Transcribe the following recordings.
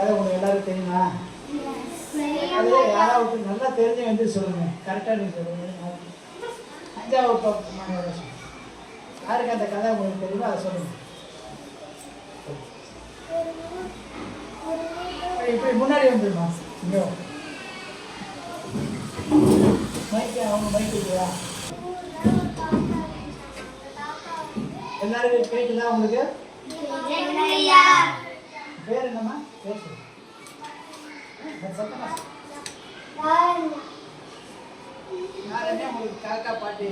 கதை உங்களுக்கு எல்லாரும் தெரியுமா? அது யாராவது நல்லா தெரிஞ்சு வந்து சொல்லுங்க கரெக்டாக நீங்கள் சொல்லுங்க. அஞ்சாவது பக்கம் மாணவரை சொல்லுங்க. யாருக்கு அந்த கதை உங்களுக்கு தெரியுமோ அதை சொல்லுங்க. இப்படி முன்னாடி வந்துருமா? இங்கே. மைக்கு அவங்க மைக்கு இல்லையா எல்லாருக்கும் கேட்குதா உங்களுக்கு? பேர் என்னம்மா? பேர் சொல்லு உங்களுக்கு காக்கா பாட்டி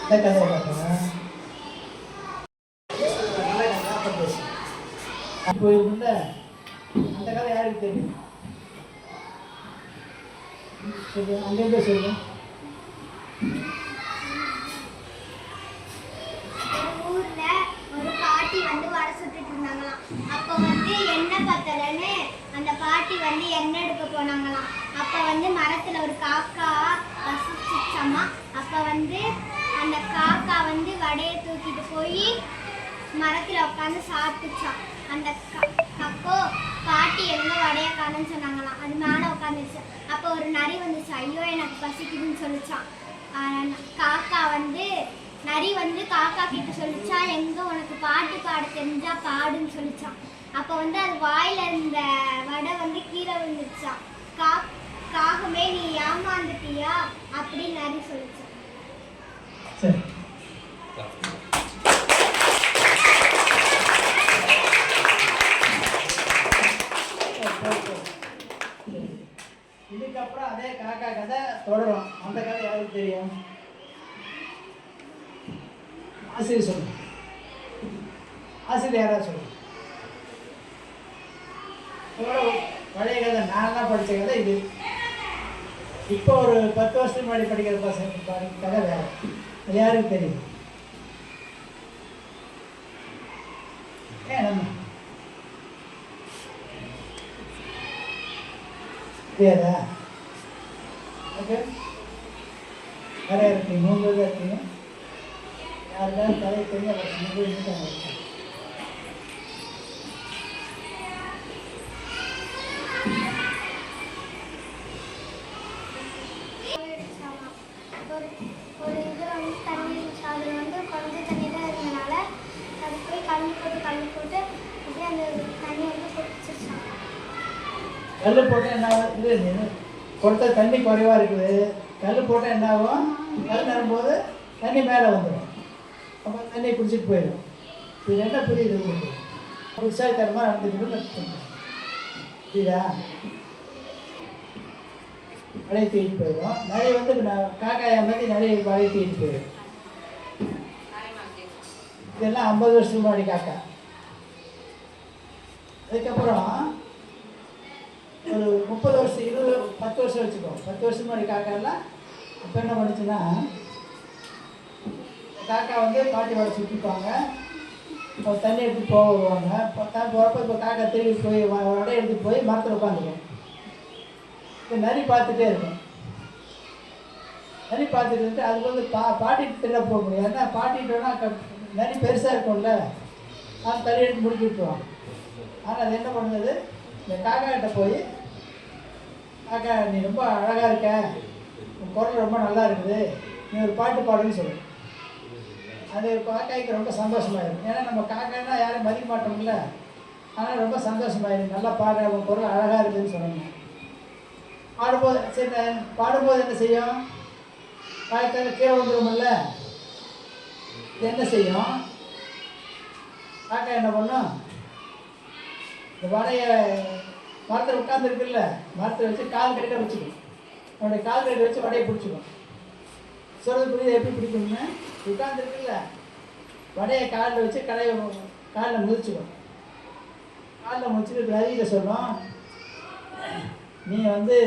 இந்த கதை பார்த்தா நல்ல கதை அப்ப பேசு. இப்போ இருந்த அந்த கதை யாருக்கு தெரியும் சொல்லு அங்கேருந்து சொல்லு ஊர்ல ஒரு பாட்டி வந்து வடை சுட்டுட்டு இருந்தாங்களாம். அப்ப வந்து எண்ணெய் பத்தலன்னு அந்த பாட்டி வந்து எண்ணெய் எடுக்க போனாங்களாம். அப்ப வந்து மரத்துல ஒரு காக்கா வசிச்சுச்சாமா? அப்ப வந்து அந்த காக்கா வந்து வடையை தூக்கிட்டு போய் மரத்துல உட்காந்து சாப்பிட்டுச்சான் அந்த க- அப்போ பாட்டி எங்க வடைய காணுன்னு சொன்னாங்களாம். அது மேல உட்காந்துச்சு அப்போ ஒரு நரி வந்துச்சு. ஐயோ எனக்கு பசிக்குதுன்னு சொல்லிச்சான் காக்கா வந்து நரி வந்து காக்கா கிட்ட சொல்லிச்சா எங்க உனக்கு பாட்டு பாட தெரிஞ்சா பாடுன்னு சொல்லிச்சான் அப்போ வந்து அது வாயில இருந்த வடை வந்து கீழே விழுந்துச்சான் கா காகமே நீ ஏமாந்துட்டியா? அப்படின்னு நரி சொல்லிச்சான் சரி. இதுக்கப்புறம் அதே காக்கா கதை தொடரும். அந்த கதை யாருக்கு தெரியும்? ஆசிரியர் சொல்லுங்க. ஆசிரியர் யாராவது சொல்லுங்க. பழைய கதை நான்லாம் படித்த கதை இது. இப்போ ஒரு பத்து வருஷத்துக்கு முன்னாடி படிக்கிற பசங்க கதை வேற. அது யாருக்கு தெரியும்? ஏன் நம்ம. தெரியாதா கலந்து போட்டு கலந்து போட்டு அப்படியே அந்த தண்ணி வந்து குடிச்சிருச்சான் கல் போட்டால் என்ன ஆகும் இது கொடுத்த தண்ணி குறைவாக இருக்குது. கல் போட்டால் என்ன ஆகும் கல் நடும்போது தண்ணி மேலே வந்துடும் அப்போ தண்ணி குடிச்சிட்டு போயிடும். இது என்ன புரியுது உங்களுக்கு? புதுசாக நடந்துக்கிட்டு புரியுதா? மழை தூக்கிட்டு போயிடும். நிறைய வந்து நான் காக்காயை மாதிரி நிறைய மழை தூக்கிட்டு போயிடும். இதெல்லாம் ஐம்பது வருஷத்துக்கு முன்னாடி காக்கா. அதுக்கப்புறம் ஒரு முப்பது வருஷம் இருபது பத்து வருஷம் வச்சுக்கோ. பத்து வருஷம் முன்னாடி காக்காலாம் இப்போ என்ன பண்ணுச்சுன்னா காக்கா வந்து பாட்டி சுற்றிப்பாங்க இப்போ தண்ணி எடுத்து போக வருவாங்க இப்போ தான் போகிறப்ப இப்போ காக்கா திரும்பி போய் வ- வடை எடுத்துகிட்டு போய் மரத்தில் உட்காந்துருக்கும் இப்போ நரி பார்த்துட்டே இருக்கும். நரி பார்த்துட்டு இருந்து அதுக்கு வந்து பா பாட்டிட்டு தின்ன போக முடியும் ஏன்னா பாட்டிட்டோன்னா நரி பெருசாக இருக்கும்ல. நான் தண்ணி எடுத்து முடிச்சு விட்டுருவான் ஆனால் அது என்ன பண்ணுது? இந்த காக்கா கிட்ட போய் காக்கா நீ ரொம்ப அழகாக இருக்க. உன் குரல் ரொம்ப நல்லா இருக்குது. நீ ஒரு பாட்டு பாடுன்னு சொல்லு. அது காக்காய்க்கு ரொம்ப சந்தோஷமாயிடும் ஏன்னா நம்ம காக்காய்னா யாரும் மதிக்க மாட்டோம்ல. ஆனால் ரொம்ப சந்தோஷமாயிடும் நல்லா பாடுற உன் குரல் அழகாக இருக்குதுன்னு சொல்லணும் பாடும்போது சரி பாடும்போது என்ன செய்யும்? காய்க்காக கீழே வந்துருமில்ல என்ன செய்யும்? காக்கா என்ன பண்ணும்? இந்த வடையை மரத்தில் உட்காந்துருக்குல்ல மரத்தில் வச்சு கால் கடிக்க வச்சுக்கணும் உன்னுடைய கால் கடிக்க வச்சு வடையை பிடிச்சிக்கும் சொல்றது புரியுது? எப்படி பிடிக்கும்னு? உட்காந்துருக்குல்ல வடையை காலில் வச்சு கடையை காலில் முதிச்சுக்கும் காலில் முடிச்சுட்டு நதியில் சொல்லும் நீ வந்து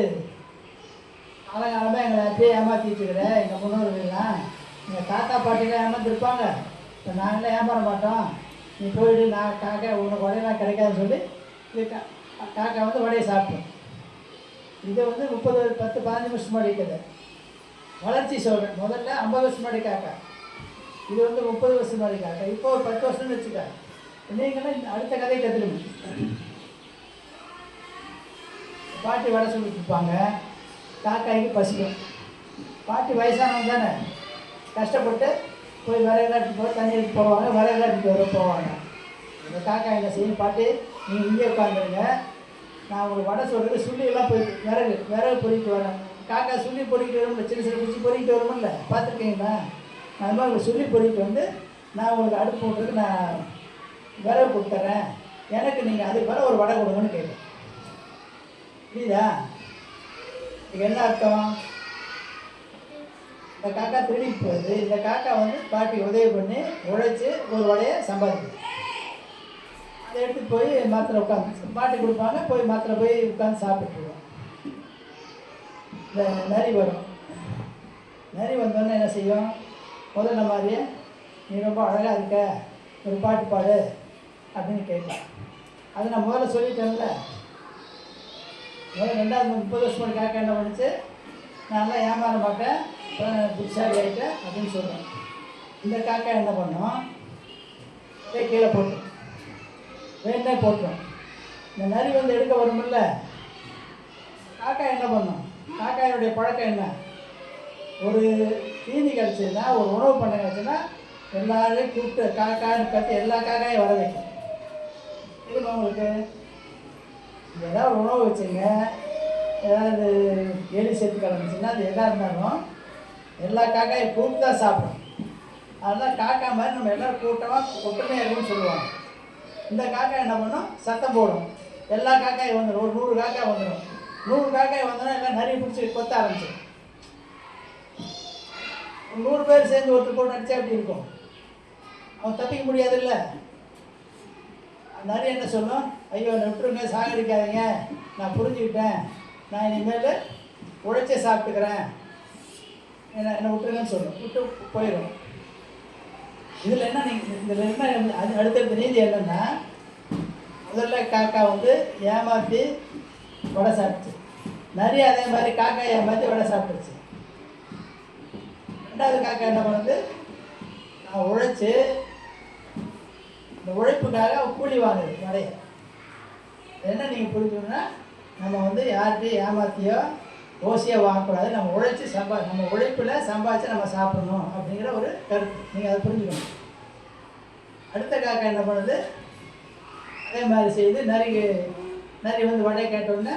காலங்காலமாக எங்களை அப்படியே ஏமாற்றிட்டு இருக்கிற எங்கள் முன்னோர்கள்லாம். எங்கள் தாத்தா பாட்டிலாம் ஏமாந்துருப்பாங்க இப்போ நாங்களே ஏமாற மாட்டோம். நீ போயிடு நான் காக்கா உனக்கு உடையெல்லாம் கிடைக்காதுன்னு சொல்லி காக்கா வந்து வடையை சாப்பிட்டோம் இதை வந்து முப்பது பத்து பதினஞ்சு வருஷம் அடிக்கிறது கதை வளர்ச்சி சொல்கிறேன் முதல்ல ஐம்பது வருஷம் முன்னாடி இது வந்து முப்பது வருஷம் முன்னாடி இப்போ ஒரு பத்து வருஷம்னு வச்சுக்க நீங்களும் அடுத்த கதையை கற்றுக்கணும் பாட்டி வடை சொல்லிட்டு இருப்பாங்க. காக்காய்க்கு பசிக்கும். பாட்டி வயசானவங்க தானே. கஷ்டப்பட்டு போய் விறகுலாட்டுக்கு போய் தண்ணி எடுத்து போவாங்க விறகுலாட்டுக்கு வர போவாங்க. இந்த காக்கா என்ன செய்யும்? பாட்டி நீங்கள் இங்கே உட்காந்துருங்க நான் உங்களுக்கு வடை சொல்கிறது சுள்ளியெல்லாம் போய் விறகு விறகு பொறிக்கிட்டு வரேன். காக்கா சுள்ளி பொறிக்கிட்டு வரும்ல சின்ன சின்ன பிடிச்சி பொறிக்கிட்டு வருமில்ல பார்த்துருக்கீங்களா? அது மாதிரி உங்களுக்கு சுள்ளி பொறிக்கிட்டு வந்து நான் உங்களுக்கு அடுப்பு போட்டுருக்கு நான் விறகு கொடுத்துட்றேன் எனக்கு நீங்கள் அதுக்கு வர ஒரு வடை கொடுங்கன்னு கேட்குறேன் புரியுதா? இது என்ன அர்த்தம்? இந்த காக்கா திருடிட்டு போகுது இந்த காக்கா வந்து பாட்டி உதவி பண்ணி உழைச்சி ஒரு வடையை சம்பாதிக்குது. அதை எடுத்து போய் மாத்திரை உட்காந்து பாட்டி கொடுப்பாங்க போய் மாத்திரை போய் உட்காந்து சாப்பிட்டுருவோம் இந்த நரி வரும். நரி வந்தோடனே என்ன செய்யும்? முதல்ல மாதிரியே நீ ரொம்ப அழகாக இருக்க ஒரு பாட்டு பாடு அப்படின்னு கேட்கலாம் அது நான் முதல்ல சொல்லிட்டேன்ல. முதல்ல ரெண்டாவது முப்பது வருஷம் முன்னாடி காக்கா என்ன பண்ணிச்சு? நான்லாம் ஏமாற மாட்டேன் புதுசாக ஆகிட்டேன் அப்படின்னு சொல்கிறேன் இந்த காக்கா என்ன பண்ணோம்? கீழே போட்டு வேட்டை போட்டோம் இந்த நரி வந்து எடுக்க வரும்ல காக்கா என்ன பண்ணும்? காக்காயினுடைய பழக்கம் என்ன? ஒரு தீனி கிடச்சதுன்னா ஒரு உணவு பண்ண கிடச்சுன்னா எல்லாரையும் கூப்பிட்டு காக்கான்னு கட்டி எல்லா காக்காயும் வர வைக்கும். இருக்கணும் உங்களுக்கு? ஏதாவது உணவு வச்சுங்க. ஏதாவது எலி செத்து கிடந்துச்சுன்னா அது எதாக இருந்தாலும் எல்லா காக்காயும் கூப்பிட்டு தான் சாப்பிடும். அதெல்லாம் காக்கா மாதிரி நம்ம எல்லோரும் கூட்டமாக ஒற்றுமையாக இருக்குன்னு சொல்லுவாங்க. இந்த காக்கா என்ன பண்ணும்? சத்தம் போடும். எல்லா காக்காயும் வந்துடும் ஒரு நூறு காக்காய் வந்துடும் நூறு காக்காய் வந்தோன்னா எல்லாம் நிறைய பிடிச்சி கொத்த ஆரம்பிச்சிடும் நூறு பேர் சேர்ந்து ஒருத்தர் போட்டு அடித்தா எப்படி இருக்கும்? அவன் தப்பிக்க முடியாதுல்ல? நிறைய என்ன சொல்லும்? ஐயோ என்னை விட்டுருங்க சாகடிக்காதீங்க. நான் புரிஞ்சுக்கிட்டேன். நான் இனிமேல் உழைச்சி சாப்பிட்டுக்கிறேன். என்ன என்னை விட்டுருங்கன்னு சொல்லும். விட்டு போயிடும் இதில் என்ன நீங்கள் இதில் என்ன அது அடுத்தடுத்த நீதி என்னென்னா முதல்ல காக்கா வந்து ஏமாற்றி வடை சாப்பிட்டுச்சு. நிறைய அதே மாதிரி காக்கா ஏமாற்றி வடை சாப்பிட்டுச்சு. ரெண்டாவது காக்கா என்ன பண்ணுது? நான் உழைச்சி இந்த உழைப்புக்காக கூலி வாங்குது நிறைய என்ன நீங்கள் புரிஞ்சுக்கணும்னா நம்ம வந்து யார்கிட்டையும் ஏமாத்தியோ ஓசியாக வாங்கக்கூடாது. நம்ம உழைச்சி சம்பா நம்ம உழைப்பில் சம்பாதிச்சு நம்ம சாப்பிடணும் அப்படிங்கிற ஒரு கருத்து. நீங்கள் அதை புரிஞ்சுக்கணும். அடுத்த காக்கா என்ன பண்ணுது? அதே மாதிரி செய்து நரிக்கு நரி வந்து வடையை கேட்டோடனே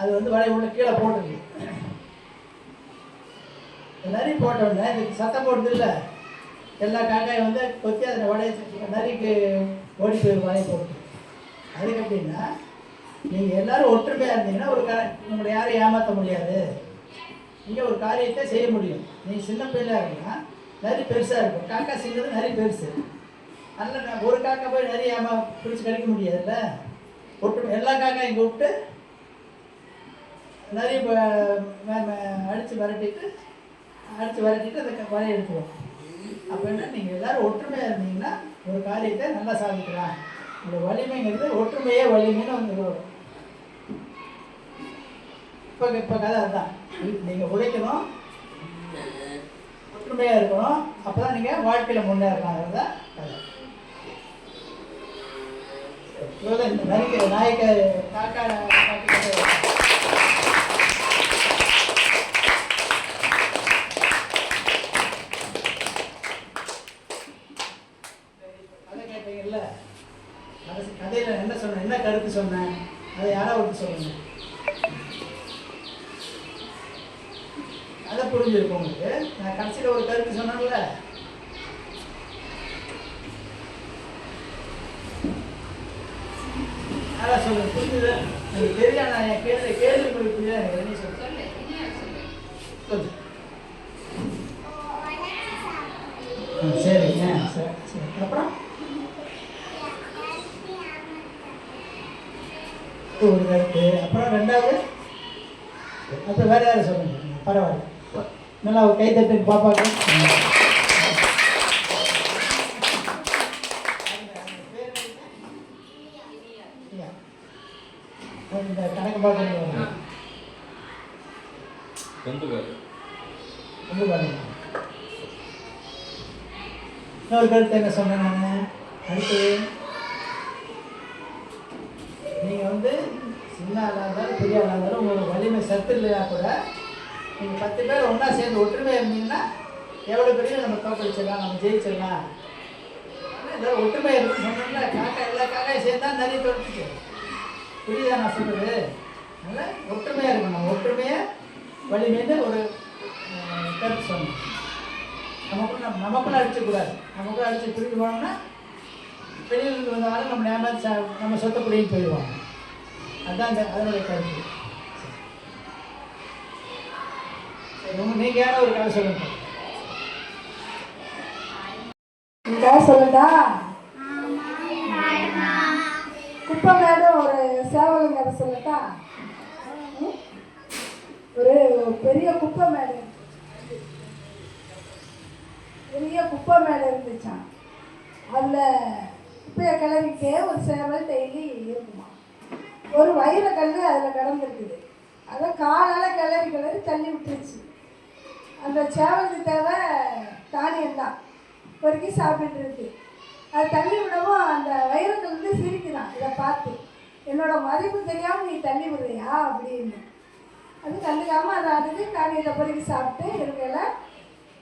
அது வந்து வடை உள்ள கீழே போட்டுருக்கு நரி போட்டோடனே இது சத்தம் போடுது இல்லை. எல்லா காக்காயும் வந்து கொத்தி அதில் வடையை நரிக்கு ஓடி போய் வடையை போட்டு அதுக்கு எப்படின்னா நீங்கள் எல்லாரும் ஒற்றுமையாக இருந்தீங்கன்னா ஒரு கா உங்களை யாரையும் ஏமாற்ற முடியாது. நீங்கள் ஒரு காரியத்தை செய்ய முடியும். நீங்கள் சின்ன பிள்ளையாக இருந்தீங்கன்னா நிறைய பெருசாக இருக்கும். காக்கா சின்னது நிறைய பெருசு. அதில் ஒரு காக்கா போய் நிறைய ஏமா பிடிச்சி கிடைக்க முடியாதுல்ல? ஒற்றுமை எல்லா காக்காயும் கூப்பிட்டு நிறைய அடித்து விரட்டிட்டு அடித்து விரட்டிட்டு அந்த க- எடுத்துவோம் அப்படின்னா அப்போ என்ன? நீங்கள் எல்லாரும் ஒற்றுமையாக இருந்தீங்கன்னா ஒரு காரியத்தை நல்லா சாதிக்கலாம். இந்த வலிமைங்கிறது ஒற்றுமையே வலிமைன்னு வந்து வரும் இப்போ இப்போ கதை அதுதான். நீங்கள் உழைக்கணும் ஒற்றுமையாக இருக்கணும். அப்போ தான் நீங்கள் வாழ்க்கையில் முன்னேறலாம். தான் கதை. இந்த நரிக்க நாயக்க காக்கா காக்கா கதை. கதை கேட்டீங்கல்ல கடைசி கதையில் என்ன சொன்னேன் என்ன கருத்து சொன்னேன் அதை யாரா விட்டு சொல்லுங்க. அதை புரிஞ்சிருக்கும் உங்களுக்கு. நான் கடைசியில் ஒரு கருத்து சொன்னேன்ல. யாரா சொல்லுங்க. புரிஞ்சுது? எனக்கு தெரியல நான் என் கேள்வி கேள்வி புரியல எனக்கு என்ன சொல்லுங்க சொல்லு ம், சரிங்க சரி சரி அப்புறம் இது ஒரு கருத்து. அப்புறம் ரெண்டாவது அப்புறம் வேற யாரும் சொல்லுங்க பரவாயில்ல. நல்லா ஒரு கை தட்டுக்கு பாப்பாங்க இந்த கணக்கு பாருங்க இன்னொரு கருத்து என்ன சொன்னேன் நான்? அடுத்து நீங்கள் வந்து சின்ன ஆளாக இருந்தாலும் பெரிய ஆளாக இருந்தாலும் உங்களுக்கு வலிமை சத்து இல்லையா கூட நீங்கள் பத்து பேர் ஒன்றா சேர்ந்து ஒற்றுமையாக இருந்தீங்கன்னா எவ்வளோ பெரிய நம்ம தோக்கடிச்சிடலாம் நம்ம ஜெயிச்சிடலாம். ஏதோ ஒற்றுமை இருக்குன்னு சொன்னோம்னா காக்கா எல்லா காக்காயும் சேர்ந்தா நிறைய தோற்றுச்சு புரியுதா நான் சொல்கிறது அதனால் ஒற்றுமையாக இருக்கணும். ஒற்றுமையாக வலிமைன்னு ஒரு கருத்து சொன்னோம். நமக்குள்ள நம்ம நமக்குள்ள அடிச்சக்கூடாது நமக்குள்ள அடிச்சு திருப்பி போனோம்னா வெளியிலிருந்து வந்தாலும் நம்ம நேரம் நம்ம சொத்தை பிடின்னு போயிடுவாங்க. அதுதான் அந்த அதனுடைய கருத்து நீங்கள் யாரோ ஒரு கதை சொல்லுங்க. கதை சொல்லட்டா? குப்பை ஒரு சேவலும் கதை சொல்லட்டா? ஒரு பெரிய குப்பை மேடு பெரிய குப்பை மேடு இருந்துச்சான் அதில் குப்பையை கிளறிக்கிட்டே ஒரு சேவல் டெய்லி இருக்குமா ஒரு வைரக்கல் அதில் கிடந்துருக்குது. அதை காலால் கிளறி கிளறி தள்ளி விட்டுருச்சு. அந்த சேவலுக்கு தேவை தானியம் தான். பொறுக்கி சாப்பிட்டு இருக்கு. அது தள்ளி விடவும் அந்த வைரத்தில் வந்து சிரிக்கிறான். இதை பார்த்து என்னோட மதிப்பு தெரியாமல் நீ தள்ளி விடுறியா? அப்படின்னு. அது கண்டுக்காமல் அதை அதுக்கு தானியத்தை பொறுக்கி சாப்பிட்டு இருக்கையில்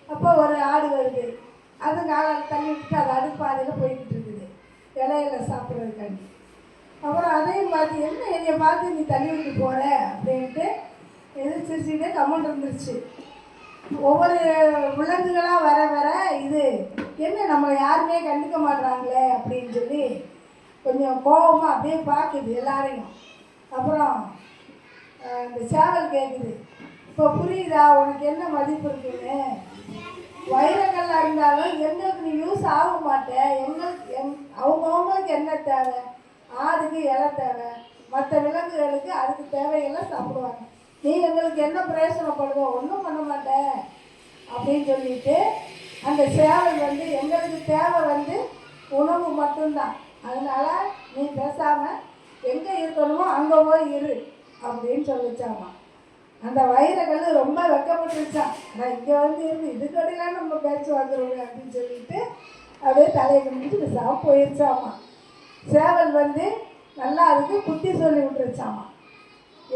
அப்போ ஒரு ஆடு வருது. அது காலால் தள்ளி விட்டுட்டு அது அடுப்பு பாதையில் போய்கிட்டு இருக்குது. இலையில சாப்பிட்றதுக்காண்டி. அப்புறம் அதையும் பார்த்து என்ன என்னைய பார்த்து நீ தள்ளி விட்டு போகிற அப்படின்ட்டு எதிர்த்து கமெண்ட் இருந்துருச்சு. ஒவ்வொரு விலங்குகளாக வர வர இது என்ன நம்ம யாருமே கண்டுக்க மாட்றாங்களே? அப்படின்னு சொல்லி கொஞ்சம் கோபமாக அப்படியே பார்க்குது எல்லாரையும். அப்புறம் இந்த சேவல் கேட்குது இப்போ புரியுதா? உனக்கு என்ன மதிப்பு இருக்குன்னு? வைரங்கள்லாம் இருந்தாலும் எங்களுக்கு நீ யூஸ் ஆக மாட்டேன் எங்களுக்கு எங் அவங்கவுங்களுக்கு என்ன தேவை? ஆடுக்கு இலை தேவை. மற்ற விலங்குகளுக்கு அதுக்கு தேவையெல்லாம் சாப்பிடுவாங்க. நீ எங்களுக்கு என்ன பிரயோசனப்படுவோம் ஒன்றும் பண்ண மாட்டேன் அப்படின்னு சொல்லிட்டு அந்த சேவல் வந்து எங்களுக்கு தேவை வந்து உணவு மட்டும்தான். அதனால் நீ பேசாமல் எங்கே இருக்கணுமோ அங்கே போய் இரு அப்படின்னு சொல்லிச்சாமா. அந்த வைரக்கல் ரொம்ப வெக்கப்பட்டுருச்சான் நான் இங்கே வந்து இருந்து இதுக்கடையெல்லாம் நம்ம பேச்சு வந்துடுவேன் அப்படின்னு சொல்லிட்டு அப்படியே தலையை முடிஞ்சு பேசாமல் போயிருச்சாமா. சேவல் வந்து நல்லா அதுக்கு புத்தி சொல்லி விட்டுருச்சாமா.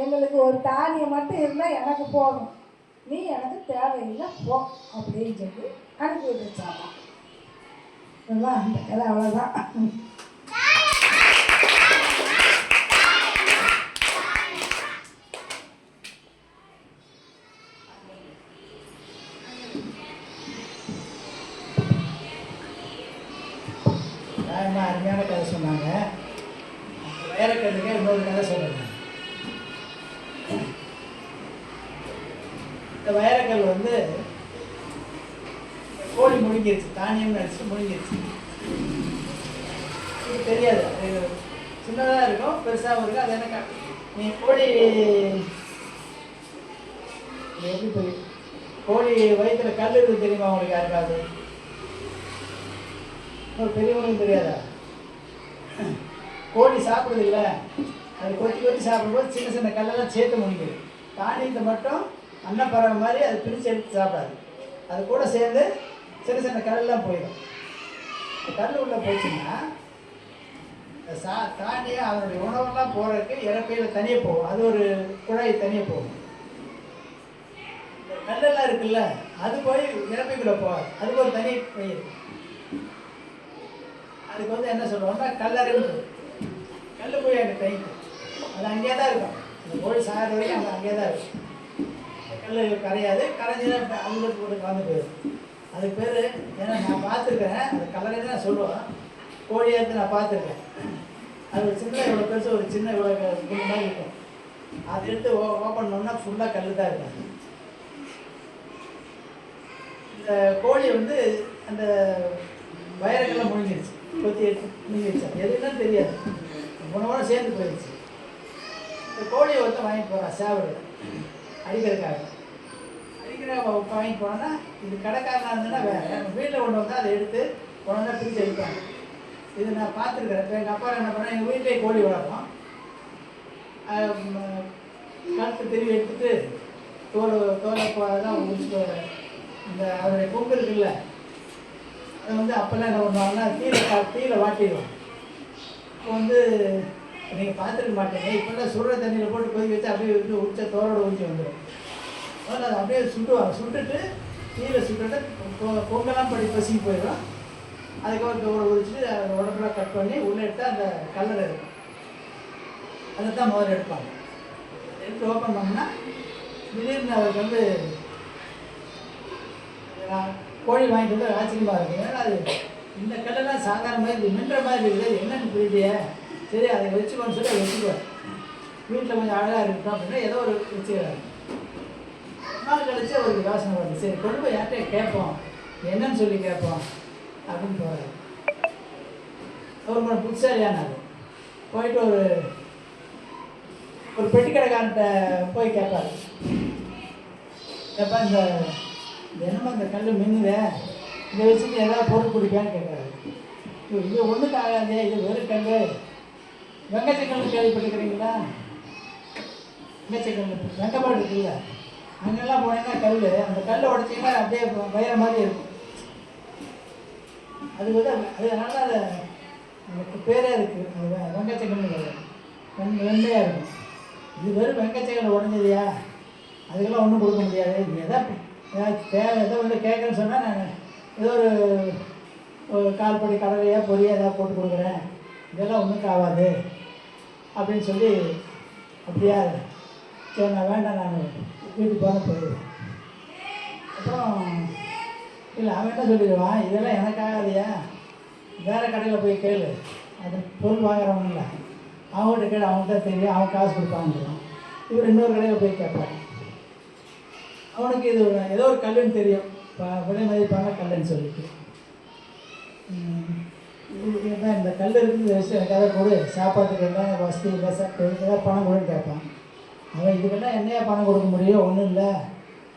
எங்களுக்கு ஒரு தானியம் மட்டும் இருந்தால் எனக்கு போதும். நீ எனக்கு தேவையில்லை போ அப்படின்னு சொல்லி அனுப்பி விட்டுருச்சாமா. இதெல்லாம் அந்த கதை அவ்வளோதான் எப்படி போய்? கோழி வயிற்றுல கல் இருக்குது தெரியுமா அவங்களுக்கு யாருக்காவது? ஒரு பெரியவனுக்கு தெரியாதா? கோழி சாப்பிடுது இல்லை. அது கொத்தி கொத்தி சாப்பிடும்போது சின்ன சின்ன கல்லெல்லாம் சேர்த்து முடிக்குது தானியத்தை மட்டும் அன்னப்பறவை மாதிரி அது பிரித்து எடுத்து சாப்பிடாது. அது கூட சேர்ந்து சின்ன சின்ன கல்லெல்லாம் போயிடும். கல் உள்ளே போச்சுன்னா சா தானியம் அதனுடைய உணவெல்லாம் போகிறதுக்கு இறப்பையில் தனியாக போகும். அது ஒரு குழாய் தனியாக போகும். கல்லெல்லாம் இருக்குல்ல அது போய் இறப்பைக்குள்ளே போகாது. அதுக்கு ஒரு தனி பெயர் அதுக்கு வந்து என்ன சொல்லுவோம்னா கல்லறைன்னு கல் போய் அங்கே தைக்கும் அது அங்கேயே தான் இருக்கும். அந்த கோழி சாகிற வரைக்கும் அங்கே அங்கேயே தான் இருக்கும். கல் கரையாது. கரைஞ்சினா அங்கே போட்டு கலந்து போயிடும். அதுக்கு பேர் ஏன்னா நான் பார்த்துருக்கேன். அது கலரை தான் நான் சொல்லுவேன் கோழி எடுத்து நான் பார்த்துருக்கேன். அது ஒரு சின்ன இவ்வளோ பெருசு ஒரு சின்ன இவ்வளோ மாதிரி இருக்கும். அதை எடுத்து ஓ ஓப்பன் பண்ணால் ஃபுல்லாக கல் தான் இருக்கும் இந்த கோழி வந்து அந்த வயரங்கள்லாம் முழுங்கிருச்சு. கொத்தி எடுத்து முழுங்கிடுச்சா அது தெரியாது. உணவோட சேர்ந்து போயிடுச்சு இந்த கோழியை ஒருத்தன் வாங்கிட்டு போகிறான் சேவல். அடிக்கிறதுக்காக. அடிக்கிற வாங்கிட்டு போனா இது கடைக்காரனாக இருந்ததுன்னா வேறு. வீட்டில் கொண்டு வந்தால் அதை எடுத்து உடனே பிரித்து எடுப்பாங்க இது நான் பார்த்துருக்குறேன். இப்போ எங்கள் அப்பா என்ன பண்ணா எங்கள் வீட்டிலே கோழி வளர்ப்போம். கழுத்து திருவி எடுத்துட்டு தோல் தோலை தான் உரிச்சு இந்த அவருடைய கொம்பு இருக்குல்ல அதை வந்து அப்போல்லாம் என்ன பண்ணுவாங்கன்னா தீயில கா தீயில வாட்டிடுவோம் இப்போ வந்து நீங்கள் பார்த்துருக்க மாட்டேங்க. இப்போல்லாம் சுடுற தண்ணியில் போட்டு கொதிக்க வச்சு அப்படியே வந்து உச்ச தோரோட ஊற்றி வந்துடும் முதல்ல அதை அப்படியே சுட்டுவாங்க. சுட்டுட்டு தீயில சுட்டுட்டு பொங்கலாம் படி பசிக்கு போயிடும். அதுக்கப்புறம் தோலை உரிச்சிட்டு அதை உடம்புலாம் கட் பண்ணி உள்ளே எடுத்து அந்த கலர் இருக்கும். அதை தான் முதல்ல எடுப்பாங்க. எடுத்து ஓப்பன் பண்ணால் திடீர்னு அவருக்கு வந்து நான் கோழி வாங்கிட்டு வந்து ஆச்சரியமாக இருக்கும் ஏன்னா அது இந்த கல்லெல்லாம் சாதாரண மாதிரி மின்ற மாதிரி இருக்குது. என்னன்னு புரியலையே. சரி அதை வச்சுக்கோன்னு சொல்லி அதை வச்சுக்குவேன் வீட்டில் கொஞ்சம் அழகாக இருக்கணும் அப்படின்னா ஏதோ ஒரு வச்சுக்கிறாரு நாள் கழிச்சு அவருக்கு யோசனை வருது. சரி கொண்டு போய் யார்கிட்டயே கேட்போம்? என்னன்னு சொல்லி கேட்போம். அப்படின்னு போகிறாரு அவர் கொஞ்சம் புதுசாலியானார் போயிட்டு ஒரு ஒரு பெட்டி கடைக்காரன்ட்ட போய் கேட்பாரு. கேட்பா இந்த இந்த இந்த கல் மின்னுதே? இதை வச்சுட்டு ஏதாவது பொருள் குடிப்பான்னு கேட்குறாரு. இது ஒன்றுக்கு ஆகாதே இது வெறும் கல் வெங்கச்சக்கல் கேள்விப்பட்டுக்கிறீங்களா வெங்கச்சக்கல் வெங்கப்பாடு இருக்குல்ல? அங்கெல்லாம் போனீங்கன்னா கல் அந்த கல் உடச்சிங்கன்னா அப்படியே வயிற மாதிரி இருக்கும். அது வந்து அதனால அதை நமக்கு பேரே இருக்குது அது வெங்கச்சக்கல் கண் வெண்மையாக இருக்கும். இது வெறும் வெங்கச்சக்கல் உடஞ்சதையா? அதுக்கெல்லாம் ஒன்றும் கொடுக்க முடியாது. இது எதாவது ஏதாவது தேவை ஏதோ ஒன்று கேட்குறேன்னு சொன்னால் நான் ஏதோ ஒரு ஒரு கால் படி கடலையோ பொரியா ஏதாவது போட்டு கொடுக்குறேன். இதெல்லாம் ஒன்றும் ஆகாது. அப்படின்னு சொல்லி அப்படியா சரி நான் வேண்டாம் நான். வீட்டுக்கு போன போயிடுவேன் அப்புறம் இல்லை அவன் என்ன சொல்லிடுவான்? இதெல்லாம் எனக்காகாதியா வேறு கடையில் போய் கேளு. அது பொருள் வாங்குறவங்க இல்லை. அவங்ககிட்ட கேளு அவங்ககிட்ட தெரியும் அவன் காசு கொடுப்பாங்க இவர் இன்னொரு கடையில் போய் கேட்பான் அவனுக்கு இது ஏதோ ஒரு கல்லுன்னு தெரியும். விலை மதிப்பான கல்லுன்னு சொல்லிட்டு. என்ன இந்த கல் இருக்குது வச்சு எனக்கு அதை கொடு. சாப்பாட்டுக்கு எல்லாம் வசதி இல்லை சாப்பிட்டு ஏதாவது பணம் கொடுன்னு கேட்பான். அவன் இதுக்கெல்லாம் என்னையா பணம் கொடுக்க முடியும்? ஒன்றும் இல்லை.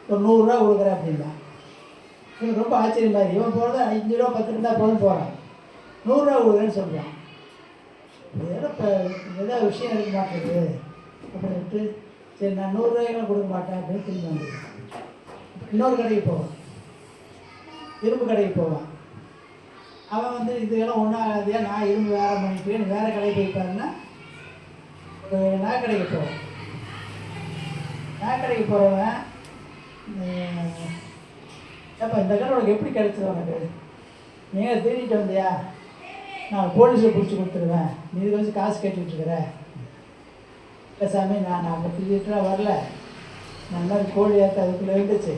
ஒரு நூறுரூவா கொடுக்குறேன் அப்படின்னா. இவனுக்கு ரொம்ப ஆச்சரியமாக இருக்குது இவன் போகிறது அஞ்சு ரூபா பத்து இருந்தால் போதும் போகிறான் நூறுரூவா கொடுக்குறேன்னு சொல்கிறான் இதெல்லாம் இப்போ ஏதாவது விஷயம் இருக்க மாட்டேங்குது அப்படின்ட்டு சரி நான் நூறுரூவாய்க்கெல்லாம் கொடுக்க மாட்டேன் அப்படின்னு திரும்பி வந்துடுவேன் இன்னொரு கடைக்கு போவான். இரும்பு கடைக்கு போவான். அவன் வந்து இதுக்கெல்லாம் ஒன்றும் ஆகாதியா? நான் இரும்பு வேலை பண்ணிட்டு வேறு கடைக்கு போயிட்டாருன்னா ஒரு நகைக்கடைக்கு போவான் நகைக்கடைக்கு போகிறவன் ஏப்பா இந்த கடை உனக்கு எப்படி கிடைச்சது உனக்கு? நீங்கள் திருடிட்டு வந்தியா? நான் போலீஸில் பிடிச்சி கொடுத்துருவேன். நீ இது வச்சு காசு கேட்டுக்கிட்டு இருக்கிற. இல்லை சாமி நான் நான் திருடிட்டுலாம் வரல. நான் கோழி ஏற்ற அதுக்குள்ளே இருந்துச்சு.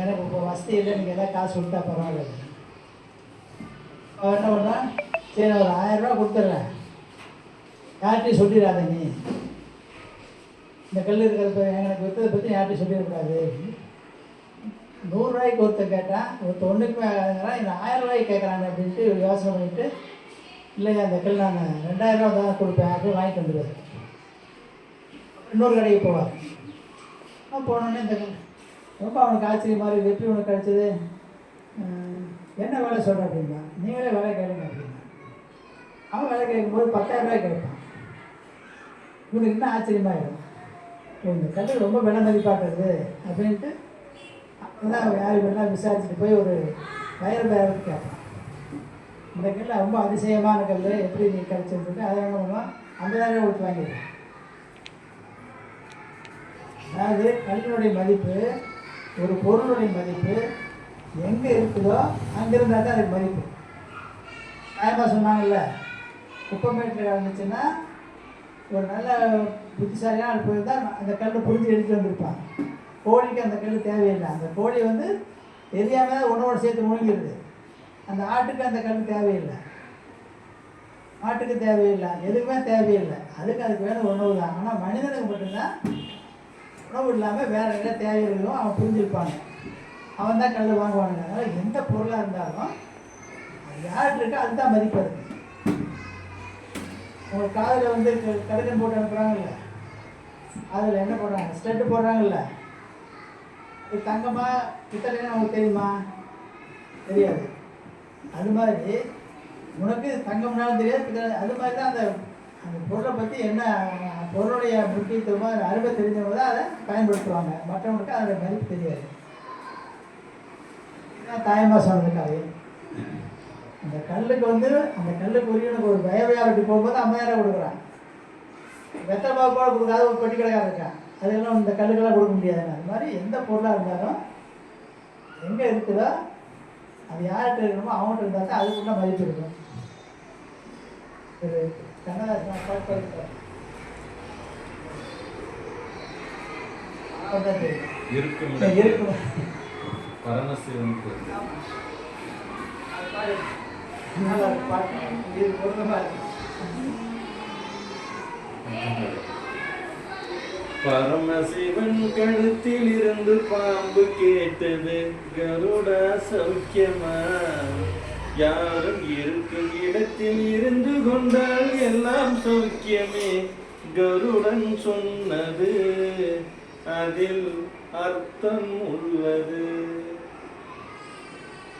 எனக்கு இப்போ வசதி இல்லை நீங்கள் எதாவது காசு கொடுத்தா பரவாயில்ல. அவன் என்ன பண்ணான் சரி நான் ஒரு ஆயிரரூவா கொடுத்துட்றேன் யார்கிட்டையும் சொல்லிடாத நீ. இந்த கல் இருக்கிறத எனக்கு விற்றதை பற்றி யார்கிட்டையும் சொல்லிடக்கூடாது. நூறுரூவாய்க்கு ஒருத்தன் கேட்டான் ஒருத்தன் ஒன்றுக்குமே ஆகாதுங்கிறான் இந்த ஆயிரம் ரூபாய்க்கு கேட்குறாங்க அப்படின்ட்டு யோசனை பண்ணிட்டு இல்லையா அந்த கல் நான் ரெண்டாயிரம் ரூபா தான் கொடுப்பேன் அப்படின்னு வாங்கிட்டு வந்துடுவார் இன்னொரு கடைக்கு போவார். போனோன்னே இந்த கல் ரொம்ப அவனுக்கு ஆச்சரியமா இருக்குது எப்படி உனக்கு கிடச்சிது? என்ன வேலை சொல்கிற அப்படின்னா நீங்களே வேலை கேளுங்க அப்படின்னா. அவன் வேலை கேட்கும்போது பத்தாயிரம் ரூபாய் கேட்பான். இவனுக்கு இன்னும் ஆச்சரியமாயிடும் இந்த கல் ரொம்ப விலை மதிப்பாக்குறது அப்படின்ட்டு அதான் யார் வேணா விசாரிச்சுட்டு போய் ஒரு வயல் பேரத்து கேட்பான். இந்த கல்ல ரொம்ப அதிசயமான கல் எப்படி நீ கிடச்சிருக்கு அதை என்ன பண்ணுவான்? ஐம்பதாயிரம் கொடுத்து வாங்கிடுவான். அதாவது கல்லினுடைய மதிப்பு ஒரு பொருளுடைய மதிப்பு எங்கே இருக்குதோ அங்கே இருந்தால் தான் அதுக்கு மதிப்பு. நாயப்பா சொன்னாங்கல்ல குப்பமேட்டில் இருந்துச்சுன்னா ஒரு நல்ல புத்திசாலியான ஆள் போயிருந்தால் அந்த கல்லை புரிஞ்சு எடுத்து வந்திருப்பான் கோழிக்கு அந்த கல் தேவையில்லை. அந்த கோழி வந்து எரியாமல் தான் உணவோடு சேர்த்து முழுங்கிடுது. அந்த ஆட்டுக்கு அந்த கல் தேவையில்லை. ஆட்டுக்கு தேவையில்லை. எதுக்குமே தேவையில்லை. அதுக்கு அதுக்கு வேணும் உணவு தான். ஆனால் மனிதனுக்கு மட்டும்தான் உணவு இல்லாமல் வேறு என்ன தேவை அவன் புரிஞ்சிருப்பாங்க அவன் தான் கல் வாங்குவானுங்க அதனால் எந்த பொருளாக இருந்தாலும் அது யார்கிட்ட இருக்கோ அதுதான் மதிப்பு இருக்கு காதில் வந்து க- கடுக்கன் போட்டு அனுப்புகிறாங்கல்ல அதில் என்ன போடுறாங்க? ஸ்டெட்டு போடுறாங்கல்ல. இது தங்கமா பித்தளைன்னு அவங்களுக்கு தெரியுமா? தெரியாது. அது மாதிரி உனக்கு தங்கம்னாலும் தெரியாது பித்தளை அது மாதிரி தான் அந்த அந்த பொருளை பற்றி என்ன பொருளுடைய முக்கியத்துவமாக அந்த அருமை தெரிஞ்சவங்க தான் அதை பயன்படுத்துவாங்க. மற்றவங்களுக்கு அதோட மதிப்பு தெரியாது. இதுதான் தாயமா சொன்னது அந்த கல்லுக்கு வந்து அந்த கல்லுக்கு உரியனுக்கு ஒரு பயவையாக போகும்போது அம்மையாரை கொடுக்குறான் வெத்தலை பாவு கூட கொடுக்காத ஒரு பெட்டி கடைக்காரன் இருக்கான் அதெல்லாம் இந்த கல்லுக்கெல்லாம் கொடுக்க முடியாதுங்க அது மாதிரி எந்த பொருளாக இருந்தாலும் எங்கே இருக்குதோ அது யார்கிட்ட இருக்கணுமோ அவங்ககிட்ட இருந்தால் தான் அதுக்குள்ள மதிப்பு இருக்கும். ஒரு கண்ணதாசன் பாட்டு இருக்கும் இருக்கும். பரமசிவன். பரமசிவன் கழுத்தில் இருந்து பாம்பு கேட்டது கருடா சௌக்கியமா? யாரும் இருக்கும் இடத்தில் இருந்து கொண்டால் எல்லாம் சௌக்கியமே கருடன் சொன்னது. அதில் அர்த்தம் உள்ளது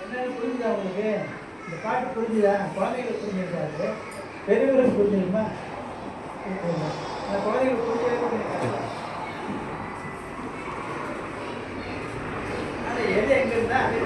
என்னன்னு புரிஞ்சுதா உங்களுக்கு? இந்த பாட்டு புரிஞ்சுதா? குழந்தைகளுக்கு புரிஞ்சிருக்காரு பெரியவர்களுக்கு புரிஞ்சிருக்குமா? அந்த குழந்தைகளுக்கு புரிஞ்சவே புரிஞ்சிருக்காரு எது எங்க இருந்தா அது